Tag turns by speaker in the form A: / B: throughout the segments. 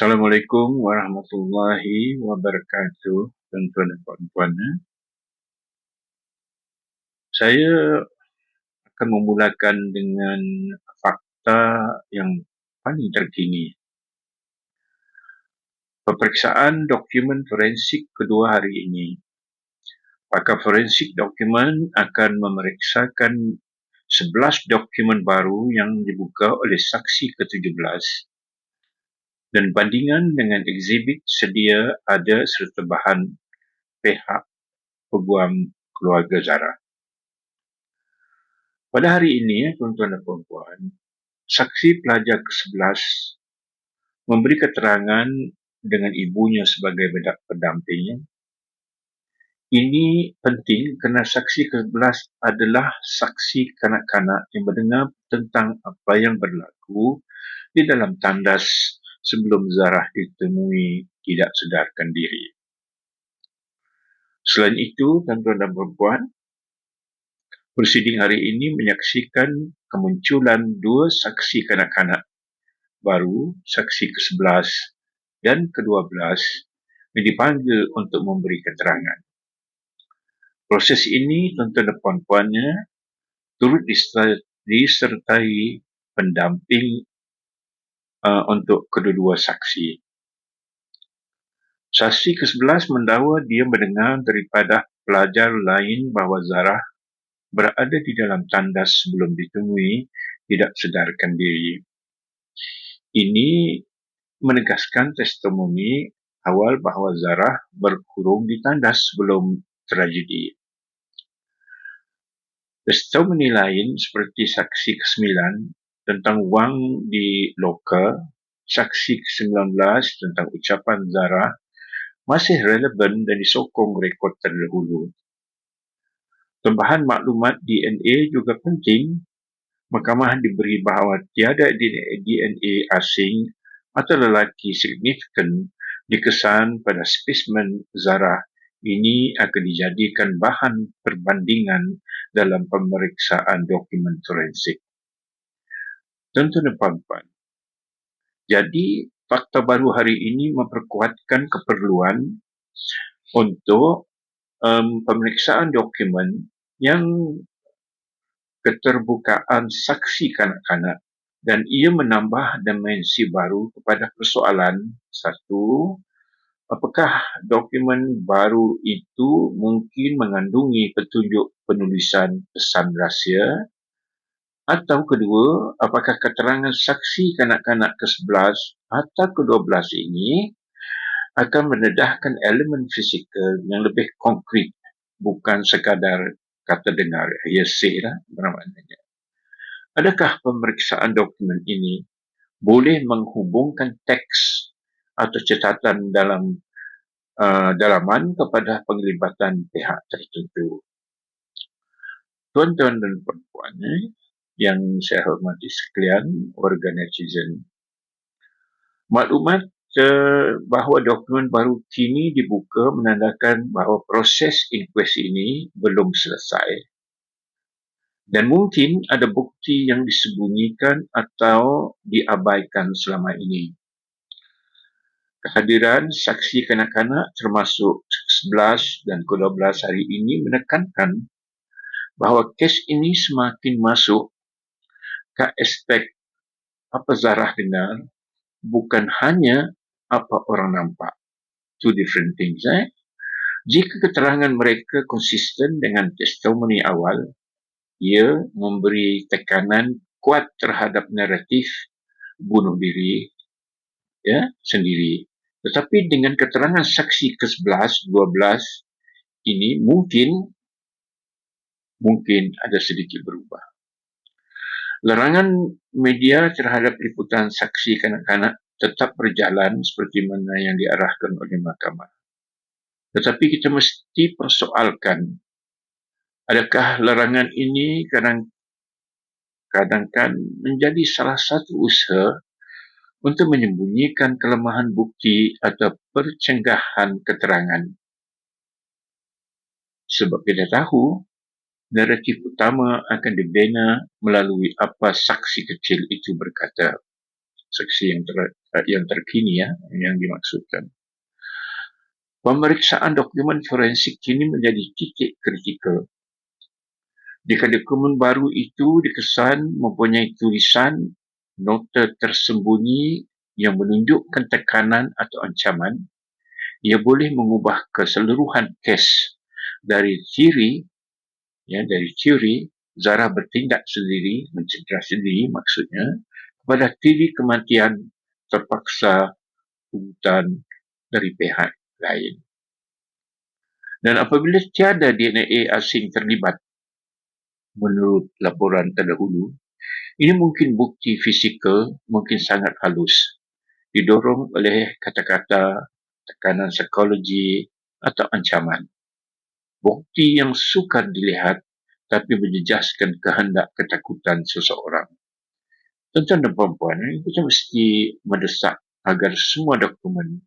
A: Assalamualaikum warahmatullahi wabarakatuh, tuan-tuan dan puan-puan. Saya akan memulakan dengan fakta yang paling terkini. Peperiksaan dokumen forensik kedua hari ini. Pakar forensik dokumen akan memeriksakan 11 dokumen baru yang dibuka oleh saksi ke-17 dan bandingan dengan eksibit sedia ada serta bahan pihak peguam keluarga Zara. Pada hari ini, tuan-tuan dan puan-puan, saksi pelajar ke-11 memberi keterangan dengan ibunya sebagai pendampingnya. Ini penting kerana saksi ke-11 adalah saksi kanak-kanak yang mendengar tentang apa yang berlaku di dalam tandas sebelum Zarah ditemui tidak sedarkan diri. Selain itu, tuan-tuan dan perempuan, prosiding hari ini menyaksikan kemunculan dua saksi kanak-kanak baru, saksi ke-11 dan ke-12 yang dipanggil untuk memberi keterangan. Proses ini, tuan-tuan dan puan-puannya, turut disertai pendamping uh, untuk kedua-dua saksi. Saksi ke-11 mendakwa dia mendengar daripada pelajar lain bahawa Zarah berada di dalam tandas sebelum ditemui tidak sedarkan diri. Ini menegaskan testimoni awal bahawa Zarah berkurung di tandas sebelum tragedi. Testimoni lain seperti saksi ke-9 tentang wang di loka, saksi ke-19 tentang ucapan Zara masih relevan dan disokong rekod terdahulu. Tambahan maklumat DNA juga penting. Mahkamah diberi bahawa tiada DNA asing atau lelaki signifikan dikesan pada spesimen Zara ini akan dijadikan bahan perbandingan dalam pemeriksaan dokumen forensik. Tentu dan puan-puan. Jadi, fakta baru hari ini memperkuatkan keperluan untuk um, pemeriksaan dokumen yang keterbukaan saksi kanak-kanak dan ia menambah dimensi baru kepada persoalan satu, apakah dokumen baru itu mungkin mengandungi petunjuk penulisan pesan rahsia atau kedua, apakah keterangan saksi kanak-kanak ke-11 atau ke-12 ini akan mendedahkan elemen fizikal yang lebih konkret bukan sekadar kata dengar hearsay lah maknanya. Adakah pemeriksaan dokumen ini boleh menghubungkan teks atau catatan dalam uh, dalaman kepada penglibatan pihak tertentu? Tuan-tuan dan puan-puan, eh, yang saya hormati sekalian warga netizen. Maklumat uh, bahawa dokumen baru kini dibuka menandakan bahawa proses inkuesi ini belum selesai. Dan mungkin ada bukti yang disembunyikan atau diabaikan selama ini. Kehadiran saksi kanak-kanak termasuk 11 dan 12 hari ini menekankan bahawa kes ini semakin masuk ke aspek apa Zarah dengar bukan hanya apa orang nampak. Two different things. Eh? Jika keterangan mereka konsisten dengan testimoni awal, ia memberi tekanan kuat terhadap naratif bunuh diri ya sendiri. Tetapi dengan keterangan saksi ke-11, 12 ini mungkin mungkin ada sedikit berubah. Larangan media terhadap liputan saksi kanak-kanak tetap berjalan seperti mana yang diarahkan oleh mahkamah. Tetapi kita mesti persoalkan adakah larangan ini kadang-kadang menjadi salah satu usaha untuk menyembunyikan kelemahan bukti atau percenggahan keterangan. Sebab kita tahu naratif utama akan dibina melalui apa saksi kecil itu berkata. Saksi yang ter yang terkini ya yang dimaksudkan. Pemeriksaan dokumen forensik kini menjadi titik kritikal. Jika dokumen baru itu dikesan mempunyai tulisan nota tersembunyi yang menunjukkan tekanan atau ancaman, ia boleh mengubah keseluruhan kes dari teori ya dari teori zarah bertindak sendiri mencedera sendiri maksudnya kepada teori kematian terpaksa hutan dari pihak lain. Dan apabila tiada DNA asing terlibat, menurut laporan terdahulu, ini mungkin bukti fizikal mungkin sangat halus, didorong oleh kata-kata, tekanan psikologi atau ancaman. Bukti yang sukar dilihat tapi menjejaskan kehendak ketakutan seseorang. Tuan-tuan dan puan-puan, kita mesti mendesak agar semua dokumen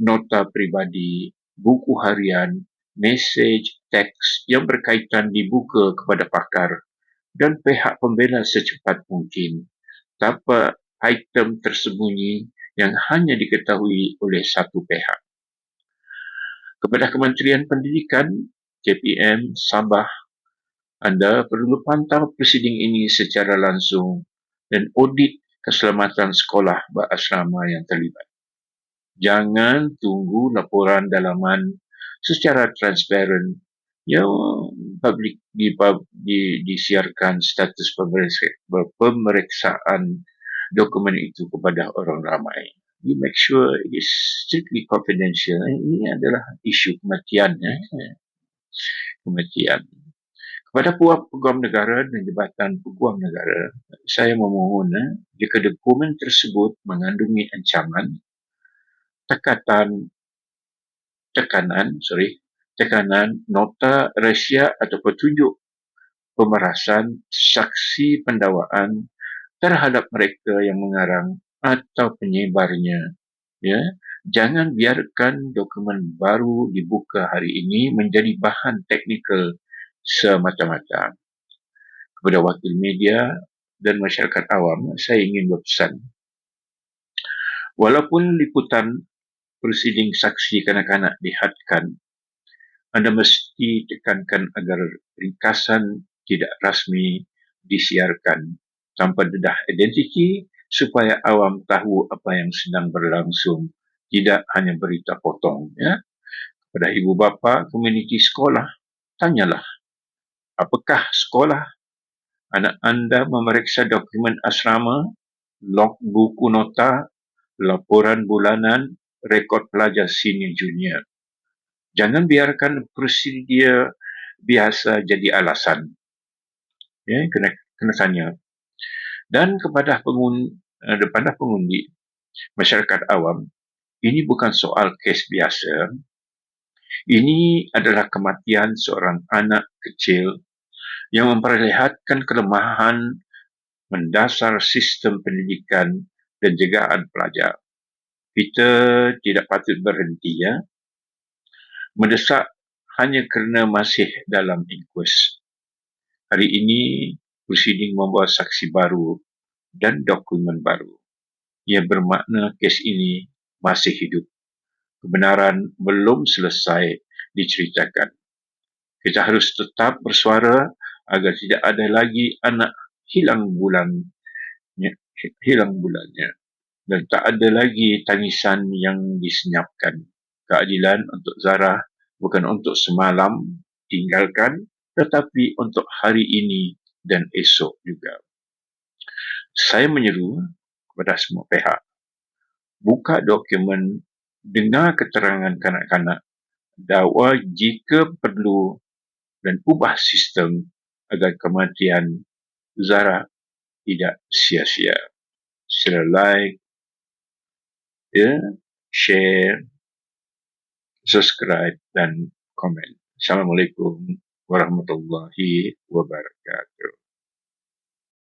A: nota pribadi, buku harian, mesej, teks yang berkaitan dibuka kepada pakar dan pihak pembela secepat mungkin tanpa item tersembunyi yang hanya diketahui oleh satu pihak. Kepada Kementerian Pendidikan, KPM, Sabah, anda perlu pantau prosiding ini secara langsung dan audit keselamatan sekolah berasrama yang terlibat jangan tunggu laporan dalaman secara transparan yang publik di, di, disiarkan status pemeriksaan dokumen itu kepada orang ramai. We make sure it is strictly confidential. Ini adalah isu kematian. Eh? Kematian. Kepada puak peguam negara dan jabatan peguam negara, saya memohon eh, jika dokumen tersebut mengandungi ancaman tekanan tekanan sorry tekanan nota rahsia atau petunjuk pemerasan saksi pendakwaan terhadap mereka yang mengarang atau penyebarnya ya jangan biarkan dokumen baru dibuka hari ini menjadi bahan teknikal semata-mata kepada wakil media dan masyarakat awam saya ingin berpesan. Walaupun liputan prosiding saksi kanak-kanak dihadkan, anda mesti tekankan agar ringkasan tidak rasmi disiarkan tanpa dedah identiti supaya awam tahu apa yang sedang berlangsung, tidak hanya berita potong. Ya? Pada ibu bapa komuniti sekolah, tanyalah, apakah sekolah anak anda memeriksa dokumen asrama, log buku nota, laporan bulanan rekod pelajar senior junior. Jangan biarkan prosedur biasa jadi alasan. Ya, kena kena tanya. Dan kepada pengundi, eh, kepada pengundi masyarakat awam, ini bukan soal kes biasa. Ini adalah kematian seorang anak kecil yang memperlihatkan kelemahan mendasar sistem pendidikan dan jegaan pelajar kita tidak patut berhenti ya mendesak hanya kerana masih dalam inquest. Hari ini proceeding membawa saksi baru dan dokumen baru. Ia bermakna kes ini masih hidup. Kebenaran belum selesai diceritakan. Kita harus tetap bersuara agar tidak ada lagi anak hilang bulan hilang bulannya dan tak ada lagi tangisan yang disenyapkan. Keadilan untuk Zara bukan untuk semalam tinggalkan tetapi untuk hari ini dan esok juga. Saya menyeru kepada semua pihak buka dokumen dengar keterangan kanak-kanak dakwa jika perlu dan ubah sistem agar kematian Zara tidak sia-sia. Sila like, ya, share, subscribe dan komen. Assalamualaikum warahmatullahi wabarakatuh.